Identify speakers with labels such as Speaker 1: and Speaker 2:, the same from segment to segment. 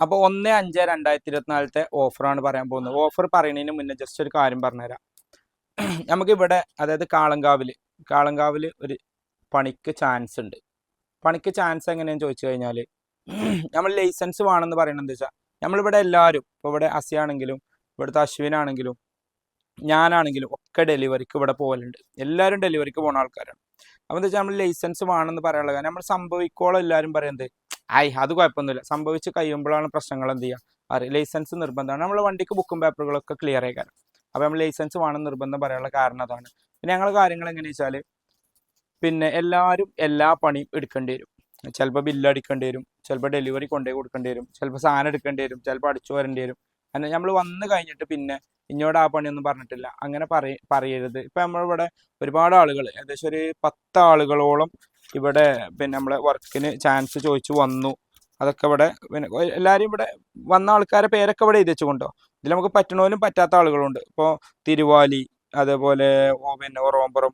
Speaker 1: അപ്പോൾ ഒന്ന് അഞ്ച് രണ്ടായിരത്തി ഇരുപത്തിനാലത്തെ ഓഫറാണ് പറയാൻ പോകുന്നത്. ഓഫർ പറയുന്നതിന് മുന്നേ ജസ്റ്റ് ഒരു കാര്യം പറഞ്ഞുതരാം. നമുക്ക് ഇവിടെ അതായത് കാളങ്കാവിൽ കാളങ്കാവിൽ ഒരു പണിക്ക് ചാൻസ് ഉണ്ട്. പണിക്ക് ചാൻസ് എങ്ങനെയാന്ന് ചോദിച്ചു കഴിഞ്ഞാൽ നമ്മൾ ലൈസൻസ് വേണമെന്ന് പറയണത് എന്താ വെച്ചാൽ നമ്മളിവിടെ എല്ലാവരും ഇപ്പൊ ഇവിടെ അസിയാണെങ്കിലും ഇവിടുത്തെ അശ്വിനാണെങ്കിലും ഞാനാണെങ്കിലും ഒക്കെ ഡെലിവറിക്ക് ഇവിടെ പോകലുണ്ട് എല്ലാവരും ഡെലിവറിക്ക് പോകുന്ന ആൾക്കാരാണ്. അപ്പോൾ എന്താ വെച്ചാൽ നമ്മൾ ലൈസൻസ് വേണമെന്ന് പറയാനുള്ള കാര്യം നമ്മൾ സംഭവിക്കോളം എല്ലാവരും പറയുന്നത് ഐ അത് കുഴപ്പമൊന്നുമില്ല. സംഭവിച്ച് കഴിയുമ്പോഴാണ് പ്രശ്നങ്ങൾ എന്ത് ചെയ്യുക? ലൈസൻസ് നിർബന്ധമാണ്. നമ്മൾ വണ്ടിക്ക് ബുക്കും പേപ്പറുകളൊക്കെ ക്ലിയർ ആയി അപ്പോൾ നമ്മൾ ലൈസൻസ് വേണം നിർബന്ധം പറയാനുള്ള കാരണം അതാണ്. പിന്നെ ഞങ്ങൾ കാര്യങ്ങൾ എങ്ങനെയാ വെച്ചാൽ പിന്നെ എല്ലാവരും എല്ലാ പണിയും എടുക്കേണ്ടി വരും. ചിലപ്പോൾ ബില്ല് അടിക്കേണ്ടി വരും ചിലപ്പോൾ ഡെലിവറി കൊണ്ടുപോയി കൊടുക്കേണ്ടി വരും ചിലപ്പോൾ സാധനം എടുക്കേണ്ടി വരും ചിലപ്പോൾ അടിച്ചു വരേണ്ടി വരും. അങ്ങനെ നമ്മൾ വന്ന് കഴിഞ്ഞിട്ട് പിന്നെ ഇങ്ങോട്ട് ആ പണിയൊന്നും പറഞ്ഞിട്ടില്ല. അങ്ങനെ പറയ പറയരുത്. ഇപ്പം നമ്മളിവിടെ ഒരുപാട് ആളുകൾ ഏകദേശം ഒരു പത്ത് ആളുകളോളം ഇവിടെ പിന്നെ നമ്മളെ വർക്കിന് ചാൻസ് ചോദിച്ചു വന്നു. അതൊക്കെ ഇവിടെ പിന്നെ എല്ലാവരും ഇവിടെ വന്ന ആൾക്കാരെ പേരൊക്കെ ഇവിടെ എഴുതി വെച്ചുകൊണ്ടോ? ഇതിൽ നമുക്ക് പറ്റണവരും പറ്റാത്ത ആളുകളുണ്ട്. ഇപ്പോൾ തിരുവാലി അതേപോലെ പിന്നെ ഓറോമ്പറം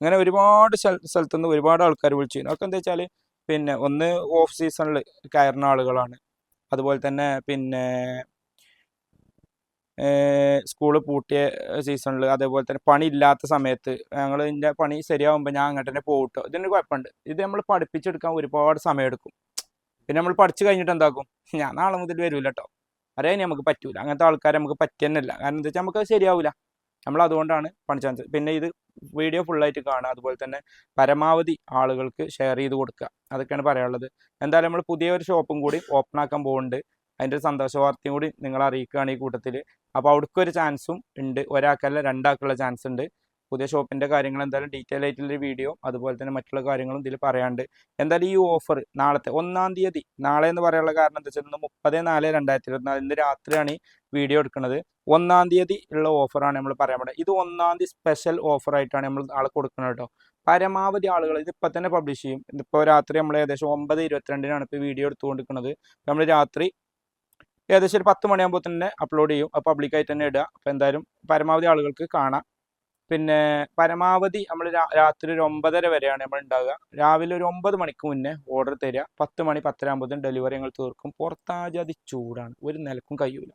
Speaker 1: അങ്ങനെ ഒരുപാട് സ്ഥലത്തു നിന്ന് ഒരുപാട് ആൾക്കാർ വിളിച്ചു അതൊക്കെ എന്താ വെച്ചാൽ പിന്നെ ഒന്ന് ഓഫ് സീസണിൽ കയറുന്ന ആളുകളാണ്. അതുപോലെ തന്നെ പിന്നെ സ്കൂൾ പൂട്ടിയ സീസണിൽ അതേപോലെ തന്നെ പണി ഇല്ലാത്ത സമയത്ത് ഞങ്ങൾ ഇതിന്റെ പണി ശരിയാവുമ്പോൾ ഞാൻ അങ്ങോട്ട് തന്നെ പോകട്ടോ ഇതിന് കുഴപ്പമുണ്ട്. ഇത് നമ്മൾ പഠിപ്പിച്ചെടുക്കാൻ ഒരുപാട് സമയമെടുക്കും പിന്നെ നമ്മൾ പഠിച്ചു കഴിഞ്ഞിട്ട് എന്താക്കും? ഞാൻ നാളെ മുതൽ വരൂല കേട്ടോ അറിയാൻ നമുക്ക് പറ്റൂല. അങ്ങനത്തെ ആൾക്കാരെ നമുക്ക് പറ്റുന്നില്ല കാരണം എന്താ വെച്ചാൽ നമുക്ക് ശരിയാവില്ല നമ്മൾ അതുകൊണ്ടാണ് പണി ചാൻസ് പിന്നെ ഇത് വീഡിയോ ഫുള്ളായിട്ട് കാണുക. അതുപോലെ തന്നെ പരമാവധി ആളുകൾക്ക് ഷെയർ ചെയ്ത് കൊടുക്കുക. അതൊക്കെയാണ് പറയാനുള്ളത്. എന്തായാലും നമ്മൾ പുതിയ ഒരു ഷോപ്പും കൂടി ഓപ്പൺ ആക്കാൻ പോകുന്നുണ്ട് അതിന്റെ ഒരു സന്തോഷ വാർത്തയും കൂടി നിങ്ങൾ അറിയിക്കുകയാണ് ഈ കൂട്ടത്തിൽ. അപ്പോൾ അവിടേക്ക് ഒരു ചാൻസും ഉണ്ട്. ഒരാൾക്കല്ല രണ്ടാൾക്കുള്ള ചാൻസ് ഉണ്ട്. പുതിയ ഷോപ്പിന്റെ കാര്യങ്ങൾ എന്തായാലും ഡീറ്റെയിൽ ആയിട്ടുള്ളൊരു വീഡിയോ അതുപോലെ തന്നെ മറ്റുള്ള കാര്യങ്ങളും ഇതിൽ പറയാണ്ട് എന്തായാലും ഈ ഓഫർ നാളത്തെ ഒന്നാം തീയതി നാളെ എന്ന് പറയാനുള്ള കാരണം എന്താ വെച്ചാൽ ഇന്ന് മുപ്പത് നാല് രണ്ടായിരത്തി ഇരുപത്തിനാല് ഇന്ന് രാത്രിയാണ് ഈ വീഡിയോ എടുക്കുന്നത്. ഒന്നാം തീയതി ഉള്ള ഓഫറാണ് നമ്മൾ പറയാൻ പറ്റുക ഇത് ഒന്നാം തീയതി സ്പെഷ്യൽ ഓഫറായിട്ടാണ് നമ്മൾ ആൾ കൊടുക്കുന്നത് കേട്ടോ. പരമാവധി ആളുകൾ ഇത് ഇപ്പം തന്നെ പബ്ലിഷ് ചെയ്യും. ഇതിപ്പോൾ രാത്രി നമ്മൾ ഏകദേശം ഒമ്പത് ഇരുപത്തിരണ്ടിനാണ് ഇപ്പോൾ വീഡിയോ എടുത്തുകൊണ്ടിരിക്കുന്നത്. നമ്മൾ രാത്രി ഏകദേശം ഒരു പത്ത് മണിയാകുമ്പോൾ തന്നെ അപ്ലോഡ് ചെയ്യും. അപ്പോൾ പബ്ലിക്കായിട്ട് തന്നെ ഇടുക. അപ്പോൾ എന്തായാലും പരമാവധി ആളുകൾക്ക് കാണാം. പിന്നെ പരമാവധി നമ്മൾ രാത്രി ഒരു ഒമ്പതര വരെയാണ് നമ്മൾ ഉണ്ടാവുക രാവിലെ ഒരു ഒമ്പത് മണിക്ക് മുന്നേ ഓർഡർ തരിക. പത്ത് മണി പത്തര ആകുമ്പോഴത്തേനും ഡെലിവറി ഞങ്ങൾ തീർക്കും. പുറത്താജാതി ചൂടാണ്. ഒരു നിലക്കും കഴിയൂല.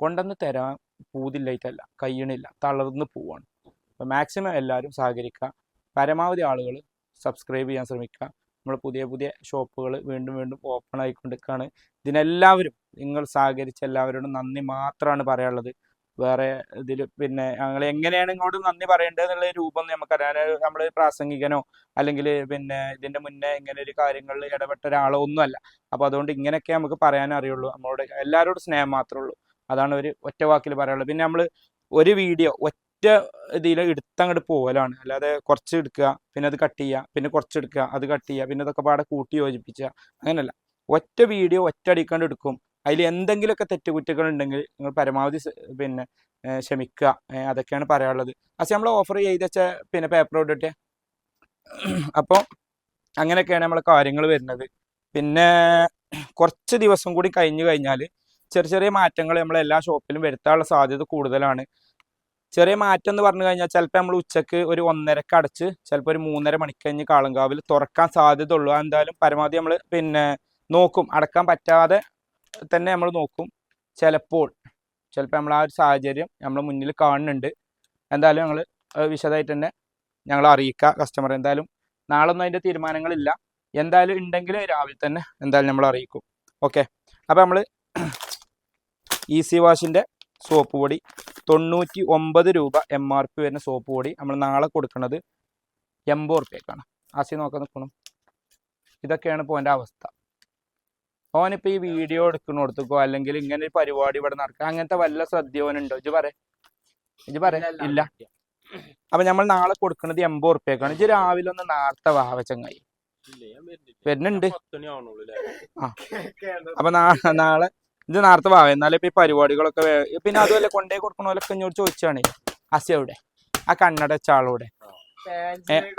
Speaker 1: കൊണ്ടുവന്ന് തരാൻ പൂതില്ലായിട്ടല്ല. കയ്യണില്ല തളർന്ന് പോവാണ്. അപ്പോൾ മാക്സിമം എല്ലാവരും സഹകരിക്കുക. പരമാവധി ആളുകൾ സബ്സ്ക്രൈബ് ചെയ്യാൻ ശ്രമിക്കുക. നമ്മൾ പുതിയ പുതിയ ഷോപ്പുകൾ വീണ്ടും വീണ്ടും ഓപ്പൺ ആയിക്കൊണ്ടിരിക്കുകയാണ് ഇതിനെല്ലാവരും നിങ്ങൾ സഹകരിച്ച എല്ലാവരോടും നന്ദി മാത്രമാണ് പറയാനുള്ളത്. വേറെ ഇതിൽ പിന്നെ ഞങ്ങൾ എങ്ങനെയാണ് ഇങ്ങോട്ട് നന്ദി പറയേണ്ടത് എന്നുള്ള രൂപം നമുക്കറിയാം നമ്മൾ പ്രാസംഗികനോ അല്ലെങ്കിൽ പിന്നെ ഇതിന്റെ മുന്നേ ഇങ്ങനെ ഒരു കാര്യങ്ങളിൽ ഇടപെട്ട ഒരാളോ ഒന്നുമല്ല. അപ്പോൾ അതുകൊണ്ട് ഇങ്ങനെയൊക്കെ നമുക്ക് പറയാൻ അറിയുള്ളൂ. നമ്മളോട് എല്ലാവരോടും സ്നേഹം മാത്രമേ ഉള്ളൂ. അതാണ് ഒരു ഒറ്റ വാക്കിൽ പറയാനുള്ളത്. പിന്നെ നമ്മൾ ഒരു വീഡിയോ ഇതിൽ എടുത്തങ്ങോട്ട് പോകലാണ് അല്ലാതെ കുറച്ച് എടുക്കുക പിന്നെ അത് കട്ട് ചെയ്യുക പിന്നെ കുറച്ച് എടുക്കുക അത് കട്ട് ചെയ്യുക പിന്നെ അതൊക്കെ പാടെ കൂട്ടി യോജിപ്പിക്കുക അങ്ങനെയല്ല. ഒറ്റ വീഡിയോ ഒറ്റ അടിക്കാണ്ട് എടുക്കും. അതിൽ എന്തെങ്കിലുമൊക്കെ തെറ്റുകുറ്റങ്ങൾ ഉണ്ടെങ്കിൽ നിങ്ങൾ പരമാവധി പിന്നെ ക്ഷമിക്കുക. അതൊക്കെയാണ് പറയാനുള്ളത്. പക്ഷേ നമ്മൾ ഓഫർ ചെയ്ത് പിന്നെ പേപ്പർ ഇട്ടിട്ട് അപ്പോൾ അങ്ങനെയൊക്കെയാണ് നമ്മളെ കാര്യങ്ങൾ വരുന്നത്. പിന്നെ കുറച്ച് ദിവസം കൂടി കഴിഞ്ഞു കഴിഞ്ഞാൽ ചെറിയ ചെറിയ മാറ്റങ്ങൾ നമ്മൾ എല്ലാ ഷോപ്പിലും വരുത്താനുള്ള സാധ്യത കൂടുതലാണ്. ചെറിയ മാറ്റം എന്ന് പറഞ്ഞു കഴിഞ്ഞാൽ ചിലപ്പോൾ നമ്മൾ ഉച്ചയ്ക്ക് ഒരു ഒന്നരക്ക് അടച്ച് ചിലപ്പോൾ ഒരു മൂന്നര മണിക്കഴിഞ്ഞ് കാളങ്കാവിൽ തുറക്കാൻ സാധ്യത ഉള്ളൂ എന്തായാലും പരമാവധി നമ്മൾ പിന്നെ നോക്കും. അടക്കാൻ പറ്റാതെ തന്നെ നമ്മൾ നോക്കും ചിലപ്പോൾ. ചിലപ്പോൾ നമ്മൾ ആ ഒരു സാഹചര്യം നമ്മൾ മുന്നിൽ കാണുന്നുണ്ട്. എന്തായാലും ഞങ്ങൾ വിശദമായിട്ട് തന്നെ ഞങ്ങൾ അറിയിക്കുക കസ്റ്റമർ എന്തായാലും നാളെ ഒന്നും അതിന്റെ തീരുമാനങ്ങളില്ല. എന്തായാലും ഉണ്ടെങ്കിൽ രാവിലെ തന്നെ എന്തായാലും നമ്മൾ അറിയിക്കും. ഓക്കെ അപ്പോൾ നമ്മൾ ഈസി വാഷിന്റെ സോപ്പ് പൊടി തൊണ്ണൂറ്റി ഒമ്പത് രൂപ എം ആർ പി വരുന്ന സോപ്പ് പൊടി നമ്മൾ നാളെ കൊടുക്കുന്നത് എൺപത് റുപ്യക്കാണ് ആസി നോക്കാൻ നിൽക്കണം. ഇതൊക്കെയാണ് ഇപ്പോൾ എന്റെ അവസ്ഥ. ഓനിപ്പോൾ ഈ വീഡിയോ എടുക്കണോടത്തേക്കോ അല്ലെങ്കിൽ ഇങ്ങനെ ഒരു പരിപാടി ഇവിടെ നടക്കുക അങ്ങനത്തെ വല്ല ശ്രദ്ധയോനുണ്ടോ ഇജ് പറ. ഇജ് പറ. ഇല്ല അപ്പൊ നമ്മൾ നാളെ കൊടുക്കുന്നത് എൺപത് റുപ്യക്കാണ് ഇജ് രാവിലെ ഒന്ന് നേരത്തെ വാവ ചങ്ങായി. വരുന്നുണ്ട്. ആ. അപ്പൊ നാളെ ഇത് നേരത്തെ വാവ എന്നാലേ ഇപ്പൊ ഈ പരിപാടികളൊക്കെ വേ- പിന്നെ അതുപോലെ കൊണ്ടേ കൊടുക്കണോലൊക്കെ എന്നോട് ചോദിച്ചാണ്. അസിയവിടെ ആ കണ്ണട വെച്ച ആളോടെ.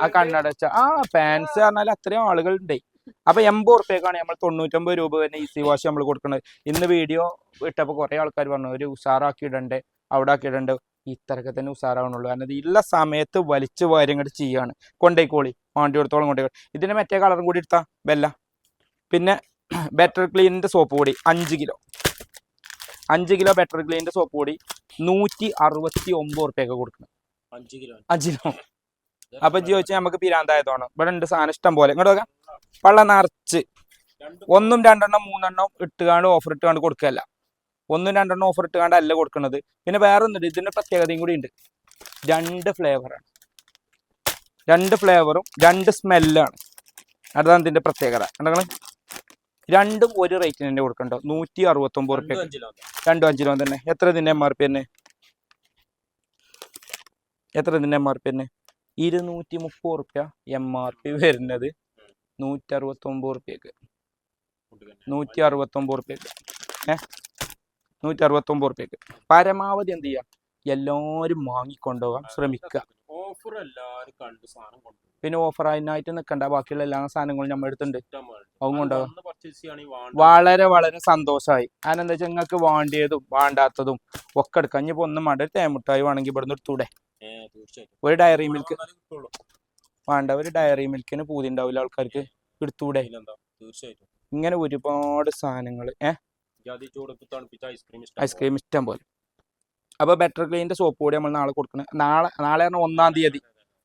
Speaker 1: ആ കണ്ണട വെച്ച ആ പാൻസ് പറഞ്ഞാൽ അത്രയും ആളുകൾ ആളുകളുണ്ട്. അപ്പൊ എൺപത് റുപ്യക്കാണ് നമ്മൾ തൊണ്ണൂറ്റൊമ്പത് രൂപ തന്നെ ഈസി വാഷ് നമ്മൾ കൊടുക്കുന്നത് ഇന്ന് വീഡിയോ ഇട്ടപ്പോൾ കുറെ ആൾക്കാർ പറഞ്ഞു ഒരു ഉഷാറാക്കി ഇടണ്ടേ അവിടെ ആക്കി ഇടണ്ടേ ഇത്രയൊക്കെ തന്നെ ഉഷാറാവണുള്ളൂ. കാരണം ഇത് ഉള്ള സമയത്ത് വലിച്ചു വാരി ഇങ്ങോട്ട് ചെയ്യാണ്. കൊണ്ടേക്കോളി വണ്ടി കൊടുത്തോളം കൊണ്ടേക്കോളി. ഇതിന്റെ മറ്റേ കളറും കൂടി എടുത്താ വെല്ല പിന്നെ ബെറ്റർ ക്ലീനിന്റെ സോപ്പ് പൊടി അഞ്ച് കിലോ. അഞ്ച് കിലോ ബെറ്റർ ക്ലീനിന്റെ സോപ്പ് പൊടി നൂറ്റി അറുപത്തി ഒമ്പത് റുപ്യൊക്കെ കൊടുക്കണം.
Speaker 2: അഞ്ച് കിലോ.
Speaker 1: അഞ്ച് കിലോ. അപ്പൊ ജി ചോദിച്ചാൽ നമുക്ക് പിരാന്തായതാണ്. ഇവിടെ ഉണ്ട് സാധനം ഇഷ്ടം പോലെ. ഇങ്ങോട്ട് നോക്കാം. വെള്ളം നിറച്ച്. ഒന്നും രണ്ടെണ്ണം മൂന്നെണ്ണം ഇട്ടുകാണ്ട് ഓഫർ ഇട്ടുകാണ്ട് കൊടുക്കല്ല. ഒന്നും രണ്ടെണ്ണം ഓഫർ ഇട്ടുകാണ്ട് അല്ല കൊടുക്കുന്നത് പിന്നെ വേറെ ഒന്നുണ്ട് ഇതിന്റെ പ്രത്യേകതയും കൂടി ഉണ്ട്. രണ്ട് ഫ്ലേവറാണ് രണ്ട് ഫ്ലേവറും രണ്ട് സ്മെല്ലാണ് അതാണ് ഇതിന്റെ പ്രത്യേകത. കണ്ടങ്ങൾ രണ്ടും ഒരു റേറ്റിന് തന്നെ കൊടുക്കണ്ടോ? നൂറ്റി അറുപത്തി ഒമ്പത് റുപ്യ രണ്ടും അഞ്ച് രൂപ തന്നെ. എത്ര ഇതിന്റെ എം ആർ പി തന്നെ? എത്ര ഇതിന്റെ എം ആർ പി തന്നെ? ഇരുന്നൂറ്റി മുപ്പത് റുപ്യ എം ആർ പി വരുന്നത് നൂറ്റി അറുപത്തി ഒമ്പത് റുപ്യക്ക് നൂറ്റി അറുപത്തി ഒമ്പത് റുപ്യക്ക് ഏ? നൂറ്റി അറുപത്തി ഒമ്പത് റുപ്യക്ക് പരമാവധി എന്ത് ചെയ്യുക? എല്ലാവരും വാങ്ങിക്കൊണ്ടുപോകാൻ ശ്രമിക്കുക.
Speaker 2: ഓഫർ എല്ലാരും കണ്ട് സാധനം കൊണ്ടു
Speaker 1: പിന്നെ ഓഫർ അതിനായിട്ട് നിൽക്കണ്ട ബാക്കിയുള്ള എല്ലാ സാധനങ്ങളും നമ്മൾ എടുത്തുണ്ട് അതും കൊണ്ടുപോകാം വളരെ വളരെ സന്തോഷമായി കാരണം എന്താ വെച്ചാൽ നിങ്ങൾക്ക് വേണ്ടിയതും വേണ്ടാത്തതും ഒക്കെ എടുക്കാം. ഇനിയിപ്പോ ഒന്നും വേണ്ട ഒരു തേമുട്ടായി വേണമെങ്കിൽ ഇവിടുന്ന് എടുത്തൂടെ? ഒരു ഡയറി മിൽക്ക്. വേണ്ട. ഒരു ഡയറി മിൽക്കിന് പൂതി ഉണ്ടാവില്ല ആൾക്കാർക്ക്. എടുത്തൂടെ? ഇങ്ങനെ ഒരുപാട് സാധനങ്ങൾ ഏഹ്
Speaker 2: ഐസ്ക്രീം ഇഷ്ടം
Speaker 1: പോലെ. അപ്പൊ ബെറ്റർ ക്ലീന്റെ സോപ്പ് കൂടി നമ്മൾ നാളെ കൊടുക്കണം. നാളെ നാളെ പറഞ്ഞാൽ ഒന്നാം തീയതി.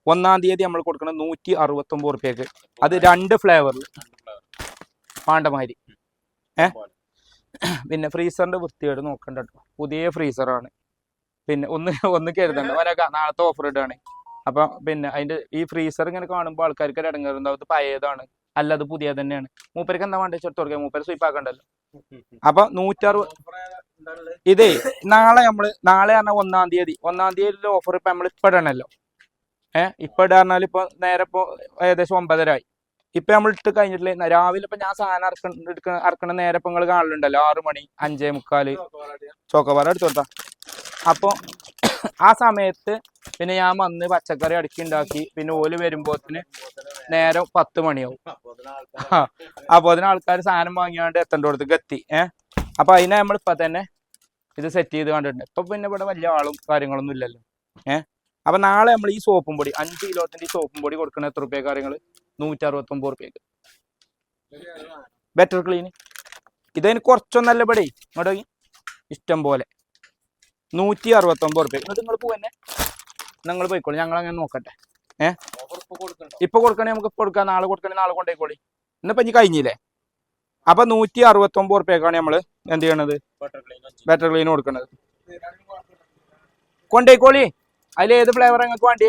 Speaker 1: ഒന്നാം തീയതി നമ്മൾ കൊടുക്കണം നൂറ്റി അറുപത്തി ഒമ്പത് റുപ്യക്ക് അത് രണ്ട് ഫ്ലേവറിൽ പാണ്ടമാതിരി ഏ? പിന്നെ ഫ്രീസറിന്റെ വൃത്തികേട് നോക്കണ്ട കേട്ടോ പുതിയ ഫ്രീസറാണ്. പിന്നെ ഒന്ന് ഒന്ന് കരുതണ്ട. നാളത്തെ ഓഫർ ഇടുകയാണ് അപ്പൊ പിന്നെ അതിന്റെ ഈ ഫ്രീസർ ഇങ്ങനെ കാണുമ്പോൾ ആൾക്കാർക്ക് ഇടങ്ങാറുണ്ടാവും ഇത് പഴയതാണ് അല്ല അത് പുതിയ തന്നെയാണ്. മൂപ്പർക്ക് എന്താ വേണ്ടത് ചെറുത്ത് കൊടുക്കുക മൂപ്പര് സ്വീപ്പ് ആക്കണ്ടല്ലോ. അപ്പൊ നൂറ്ററുപത് ഇതേ നാളെ നമ്മൾ നാളെ പറഞ്ഞ ഒന്നാം തീയതി. ഒന്നാം തീയതി ഓഫർ ഇപ്പൊ നമ്മൾ ഇപ്പൊ ഇടണല്ലോ. ഏഹ് ഇപ്പൊ ഇടാ പറഞ്ഞാൽ ഇപ്പൊ നേരെ ഇപ്പൊ ഏകദേശം ഒമ്പതരായി. ഇപ്പൊ നമ്മൾ ഇട്ട് കഴിഞ്ഞിട്ടില്ല? രാവിലെ ഇപ്പൊ ഞാൻ സാധനം അറക്കണ എടുക്കണ അറക്കണ നേരെ ഇപ്പൊ നിങ്ങൾ കാണലുണ്ടല്ലോ. ആറു മണി അഞ്ചേ മുക്കാൽ. ചോക്കോബാർ അടിച്ചോട്ടാ അപ്പൊ ആ സമയത്ത് പിന്നെ ഞാൻ വന്ന് പച്ചക്കറി അടുക്കി ഉണ്ടാക്കി പിന്നെ ഓൽ വരുമ്പോത്തിന് നേരം പത്ത് മണിയാവും. ആ, അപ്പൊ അതിന് ആൾക്കാർ സാധനം വാങ്ങിയാണ്ട് എത്തേണ്ടടുത്ത് എത്തി ഏഹ് അപ്പൊ അതിനെ നമ്മൾ ഇപ്പൊ തന്നെ ഇത് സെറ്റ് ചെയ്ത് കണ്ടിട്ടുണ്ട്. ഇപ്പൊ പിന്നെ ഇവിടെ വലിയ ആളും കാര്യങ്ങളൊന്നും ഇല്ലല്ലോ. ഏഹ് അപ്പൊ നാളെ നമ്മൾ ഈ സോപ്പും പൊടി അഞ്ച് കിലോത്തിന്റെ ഈ സോപ്പും പൊടി കൊടുക്കുന്ന എത്ര റുപ്യ കാര്യങ്ങൾ നൂറ്റി അറുപത്തി റുപ്യക്ക് ബെറ്റർ ക്ലീൻ ഇതിന് കുറച്ചൊന്നല്ല ഇവിടെ ഇങ്ങോട്ട് ഇഷ്ടം പോലെ. നൂറ്റി അറുപത്തൊമ്പത് റുപ്യ എന്നിട്ട് നിങ്ങൾ പോവന്നെ നിങ്ങൾ പോയിക്കോളൂ. ഞങ്ങൾ അങ്ങനെ നോക്കട്ടെ
Speaker 2: ഏഹ് ഇപ്പൊ
Speaker 1: കൊടുക്കണേ നമുക്ക് ഇപ്പൊ കൊടുക്കാം. നാളെ കൊടുക്കണേ നാളെ കൊണ്ടേക്കോളി ഇന്നിപ്പോ ഇനി കഴിഞ്ഞില്ലേ? അപ്പൊ നൂറ്റി അറുപത്തി ഒമ്പത് റുപ്യക്കാണ് നമ്മൾ എന്ത് ചെയ്യണത്?
Speaker 2: ബട്ടർ ക്ലീൻ അഞ്ച്
Speaker 1: ബെറ്റർ ക്ലീൻ കൊടുക്കണത്. കൊണ്ടേക്കോളി. അതിൽ ഏത് ഫ്ലേവർ നിങ്ങൾക്ക് വേണ്ടി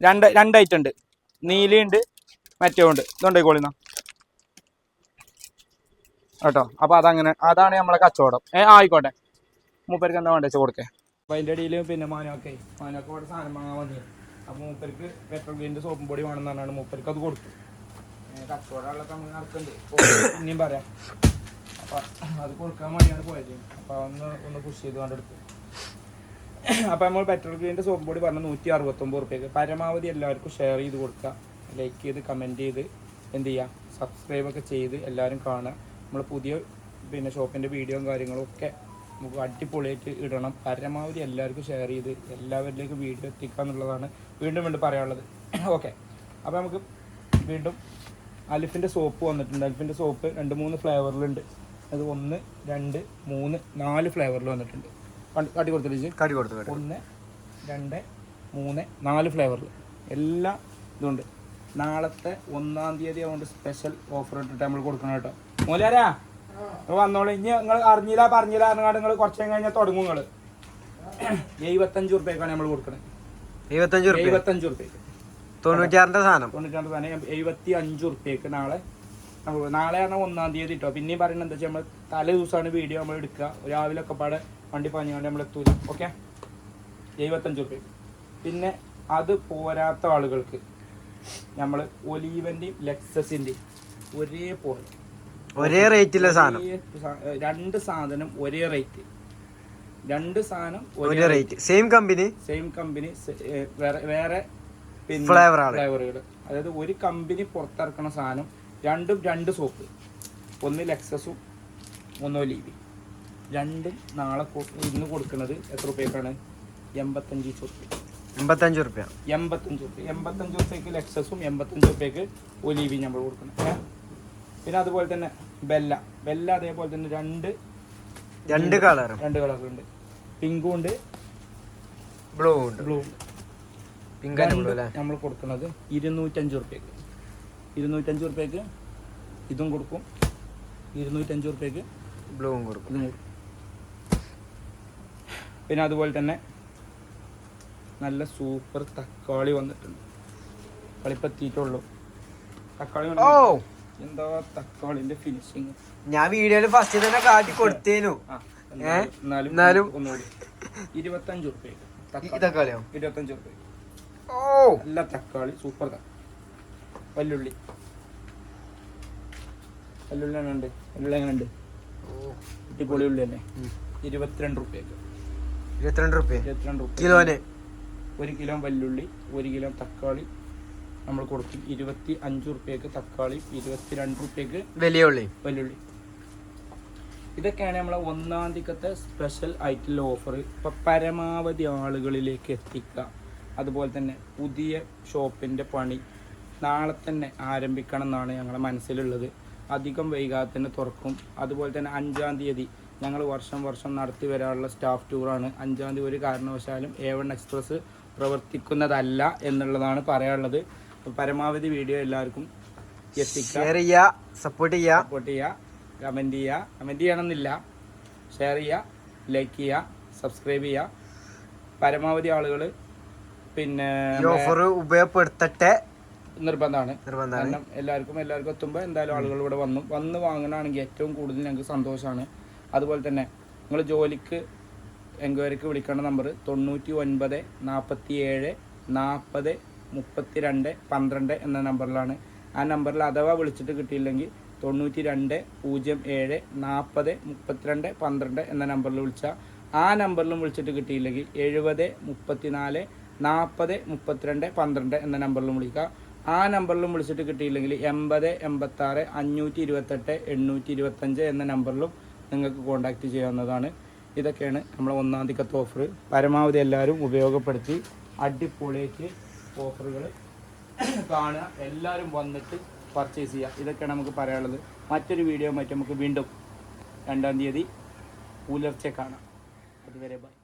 Speaker 1: രണ്ട് രണ്ട് ഐറ്റം ഉണ്ട് നീലയുണ്ട് മറ്റേ ഉണ്ട്. ഇതുകൊണ്ടേക്കോളി എന്നാ കേട്ടോ? അപ്പൊ അതങ്ങനെ അതാണ് നമ്മളെ കച്ചവടം. ഏ ആയിക്കോട്ടെ. മൂപ്പർക്ക് എന്താ വേണ്ട വെച്ചാൽ കൊടുക്കേ. അപ്പൊ അതിന്റെ ഇടയിൽ പിന്നെ മാനൊക്കെ മാനൊക്കെ ഇവിടെ സാധനം വാങ്ങാൻ വന്നു. അപ്പൊ മൂപ്പർക്ക് പെട്രോൾ ക്ലീനിന്റെ സോപ്പും പൊടി വേണമെന്ന് പറഞ്ഞാണ് മൂപ്പർക്ക് അത് കൊടുത്തു. ഏ, കച്ചവടമുള്ളതൊക്കെ നമ്മൾ പറയാം. അപ്പൊ അത് കൊടുക്കാൻ വേണ്ടിയാണ് പോയത്. ഒന്ന് ഒന്ന് പുഷ് ചെയ്ത് കണ്ടെടുത്തു അപ്പൊ നമ്മൾ പെട്രോൾ ഗ്രീന്റെ സോപ്പ് പൊടി പറഞ്ഞ നൂറ്റി അറുപത്തി ഒമ്പത് റുപ്യക്ക് പരമാവധി എല്ലാവർക്കും ഷെയർ ചെയ്ത് കൊടുക്കുക ലൈക്ക് ചെയ്ത് കമന്റ് ചെയ്ത് എന്ത് ചെയ്യുക സബ്സ്ക്രൈബ് ഒക്കെ ചെയ്ത് എല്ലാവരും കാണുക. നമ്മൾ പുതിയ പിന്നെ ഷോപ്പിന്റെ വീഡിയോയും കാര്യങ്ങളും ഒക്കെ നമുക്ക് അടിപൊളിയായിട്ട് ഇടണം. പരമാവധി എല്ലാവർക്കും ഷെയർ ചെയ്ത് എല്ലാവരിലേക്കും വീഡിയോ എത്തിക്കുക എന്നുള്ളതാണ് വീണ്ടും വീണ്ടും പറയാനുള്ളത്. ഓക്കെ അപ്പോൾ നമുക്ക് വീണ്ടും അലിഫിന്റെ സോപ്പ് വന്നിട്ടുണ്ട്. അലിഫിന്റെ സോപ്പ് രണ്ട് മൂന്ന് ഫ്ലേവറിലുണ്ട് അത് ഒന്ന് രണ്ട് മൂന്ന് നാല് ഫ്ലേവറിൽ വന്നിട്ടുണ്ട്. കാട്ടി കൊടുത്തിട്ട്
Speaker 3: കടി കൊടുത്തു കേട്ടോ
Speaker 1: ഒന്ന് രണ്ട് മൂന്ന് നാല് ഫ്ലേവറിൽ എല്ലാ ഇതുണ്ട്. നാളത്തെ ഒന്നാം തീയതി അതുകൊണ്ട് സ്പെഷ്യൽ ഓഫർ ഇട്ടിട്ട് നമ്മൾ കൊടുക്കണം കേട്ടോ. മൂലാരാ? വന്നോളൂ. ഇനി നിങ്ങൾ അറിഞ്ഞില്ല പറഞ്ഞില്ല അറിഞ്ഞാൽ നിങ്ങൾ കുറച്ച് കഴിഞ്ഞാൽ തുടങ്ങും നിങ്ങൾ എഴുപത്തഞ്ച് റുപ്യക്കാണ് നമ്മൾ കൊടുക്കുന്നത്
Speaker 3: എഴുപത്തഞ്ച് റുപ്യ
Speaker 1: എഴുപത്തഞ്ച് റുപ്യക്ക്
Speaker 3: തൊണ്ണൂറ്റാറിന്റെ സാധനം.
Speaker 1: തൊണ്ണൂറ്റാറ് സാധനം. എഴുപത്തി അഞ്ച് റുപ്യക്ക് നാളെ. നാളെയാണ് നാളെ ഒന്നാം തീയതി കിട്ടുക പിന്നെയും പറയുന്നത് എന്താ വെച്ചാൽ നമ്മൾ തലേ ദിവസമാണ് വീഡിയോ നമ്മൾ എടുക്കുക രാവിലെ ഒക്കെ പാടെ വണ്ടി പാഞ്ഞുകൊണ്ട് നമ്മൾ എത്തൂല. ഓക്കെ എഴുപത്തഞ്ച് റുപ്യ പിന്നെ അത് പോരാത്ത ആളുകൾക്ക് നമ്മൾ ഒലീവന്റെയും ലെക്സസിന്റെയും ഒരേപോലെ
Speaker 3: ഒരേ റേറ്റിലെ സാധനം.
Speaker 1: ഒരേ രണ്ട് സാധനം ഒരേ റേറ്റ് രണ്ട് സാധനം
Speaker 3: ഒരേ rate same company
Speaker 1: same company വേറെ. ഫ്ലേവറുകൾ അതായത് ഒരു കമ്പനി പുറത്തിറക്കുന്ന സാധനം രണ്ടും രണ്ട് സോപ്പ് ഒന്ന് ലെക്സസും ഒന്ന് ഒലീവി രണ്ടും നാളെ ഇന്ന് കൊടുക്കുന്നത് എത്ര റുപ്യക്കാണ് എൺപത്തഞ്ച് സോപ്പ്
Speaker 3: എൺപത്തഞ്ച് റുപ്യ
Speaker 1: എൺപത്തഞ്ച് റുപ്യ എൺപത്തഞ്ച് റുപ്യക്ക് ലെക്സസും എൺപത്തഞ്ച് റുപ്യക്ക് ഒലീവി നമ്മൾ കൊടുക്കണം? പിന്നെ അതുപോലെ തന്നെ ബെല്ല ബെല്ല അതേപോലെ തന്നെ രണ്ട്
Speaker 3: രണ്ട് കളർ
Speaker 1: രണ്ട് കളറുണ്ട് പിങ്കും ഉണ്ട്.
Speaker 3: ബ്ലൂ ഉണ്ട്.
Speaker 1: ബ്ലൂ ഉണ്ട്.
Speaker 3: ഉള്ളൂ അല്ലേ
Speaker 1: നമ്മൾ കൊടുക്കുന്നത് ഇരുന്നൂറ്റഞ്ച് റുപ്യക്ക് ഇരുന്നൂറ്റഞ്ച് റുപ്യക്ക് ഇതും കൊടുക്കും. ഇരുന്നൂറ്റഞ്ച് റുപ്യക്ക്
Speaker 3: ബ്ലൂവും കൊടുക്കും.
Speaker 1: പിന്നെ അതുപോലെ തന്നെ നല്ല സൂപ്പർ തക്കാളി വന്നിട്ടുണ്ട്. കളിപ്പെത്തിയിട്ടുള്ളൂ തക്കാളി
Speaker 3: ഓ!
Speaker 1: എന്താ തക്കാളിന്റെ ഫിനിഷിങ്
Speaker 3: ഞാൻ വീഡിയോയിൽ ഫസ്റ്റ് തന്നെ കാട്ടി കൊടുത്തേനു.
Speaker 1: എന്നാലും ഇരുപത്തഞ്ച് റുപ്യക്ക്
Speaker 3: തക്കാളിയോ?
Speaker 1: ഇരുപത്തഞ്ച് റുപ്യക്ക്
Speaker 3: ഓ.
Speaker 1: നല്ല തക്കാളി സൂപ്പർ വല്ലുള്ളി. വല്ലുള്ളി എങ്ങനെ ഉണ്ട് വല്ലുള്ളി എങ്ങനെ ഉണ്ട് അടിപൊളി ഉള്ളി തന്നെ. ഇരുപത്തിരണ്ട് റുപ്യക്ക്.
Speaker 3: ഇരുപത്തിരണ്ട് റുപ്യ?
Speaker 1: ഇരുപത്തിരണ്ട് റുപ്യ
Speaker 3: കിലോന്?
Speaker 1: ഒരു കിലോ വല്ലുള്ളി ഒരു കിലോ തക്കാളി നമ്മൾ കൊടുക്കും ഇരുപത്തി അഞ്ച് റുപ്യക്ക് തക്കാളി ഇരുപത്തിരണ്ട് റുപ്യക്ക്
Speaker 3: വലിയ ഉള്ളി.
Speaker 1: വല്ലുള്ളി. ഇതൊക്കെയാണ് നമ്മളെ ഒന്നാം തീയതിക്കത്തെ സ്പെഷ്യൽ ആയിട്ടുള്ള ഓഫർ ഇപ്പം പരമാവധി ആളുകളിലേക്ക് എത്തിക്കുക. അതുപോലെ തന്നെ പുതിയ ഷോപ്പിന്റെ പണി നാളെ തന്നെ ആരംഭിക്കണം എന്നാണ് ഞങ്ങളുടെ മനസ്സിലുള്ളത്. അധികം വൈകാതെ തന്നെ തുറക്കും. അതുപോലെ തന്നെ അഞ്ചാം തീയതി ഞങ്ങൾ വർഷം വർഷം നടത്തി വരാനുള്ള സ്റ്റാഫ് ടൂറാണ് അഞ്ചാം തീയതി ഒരു കാരണവശാലും എ വൺ എക്സ്പ്രസ് പ്രവർത്തിക്കുന്നതല്ല എന്നുള്ളതാണ് പറയാനുള്ളത്. പരമാവധി വീഡിയോ എല്ലാവർക്കും എത്തിക്കുക
Speaker 3: ഷെയർ സപ്പോർട്ട് ചെയ്യുക
Speaker 1: സപ്പോർട്ട് ചെയ്യുക കമന്റ് ചെയ്യുക കമന്റ് ചെയ്യണമെന്നില്ല. ഷെയർ ചെയ്യുക ലൈക്ക് ചെയ്യുക സബ്സ്ക്രൈബ് ചെയ്യുക പരമാവധി ആളുകൾ പിന്നെ
Speaker 3: ഈ ഓഫർ ഉപയോഗപ്പെടുത്തട്ടെ. നിർബന്ധമാണ്.
Speaker 1: കാരണം എല്ലാവർക്കും എല്ലാവർക്കും എത്തുമ്പോൾ എന്തായാലും ആളുകൾ ഇവിടെ വന്നു. വന്ന് വാങ്ങണമെങ്കിൽ ഏറ്റവും കൂടുതൽ ഞങ്ങൾക്ക് സന്തോഷമാണ്. അതുപോലെ തന്നെ നിങ്ങൾ ജോലിക്ക് എൻക്വയറിക്ക് വിളിക്കേണ്ട നമ്പർ തൊണ്ണൂറ്റി ഒൻപത് നാൽപ്പത്തി ഏഴ് നാൽപ്പത് മുപ്പത്തി രണ്ട് പന്ത്രണ്ട് എന്ന നമ്പറിലാണ് ആ നമ്പറിൽ അഥവാ വിളിച്ചിട്ട് കിട്ടിയില്ലെങ്കിൽ തൊണ്ണൂറ്റി രണ്ട് പൂജ്യം ഏഴ് നാൽപ്പത് മുപ്പത്തിരണ്ട് പന്ത്രണ്ട് എന്ന നമ്പറിൽ വിളിച്ചാൽ ആ നമ്പറിലും വിളിച്ചിട്ട് കിട്ടിയില്ലെങ്കിൽ എഴുപത് മുപ്പത്തിനാല് നാൽപ്പത് മുപ്പത്തിരണ്ട് പന്ത്രണ്ട് എന്ന നമ്പറിലും വിളിക്കുക. ആ നമ്പറിലും വിളിച്ചിട്ട് കിട്ടിയില്ലെങ്കിൽ എൺപത് എൺപത്താറ് അഞ്ഞൂറ്റി ഇരുപത്തെട്ട് എണ്ണൂറ്റി ഇരുപത്തഞ്ച് എന്ന നമ്പറിലും നിങ്ങൾക്ക് കോൺടാക്റ്റ് ചെയ്യാവുന്നതാണ്. ഇതൊക്കെയാണ് നമ്മളെ ഒന്നാം തീയതി ഓഫർ പരമാവധി എല്ലാവരും ഉപയോഗപ്പെടുത്തി അടിപൊളിയായിട്ട് ഓഫറുകൾ കാണുക. എല്ലാവരും വന്നിട്ട് പർച്ചേസ് ചെയ്യുക. ഇതൊക്കെയാണ് നമുക്ക് പറയാനുള്ളത്. മറ്റൊരു വീഡിയോ മറ്റും നമുക്ക് വീണ്ടും രണ്ടാം തീയതി പുലർച്ചെ കാണാം. അതുവരെ ബൈ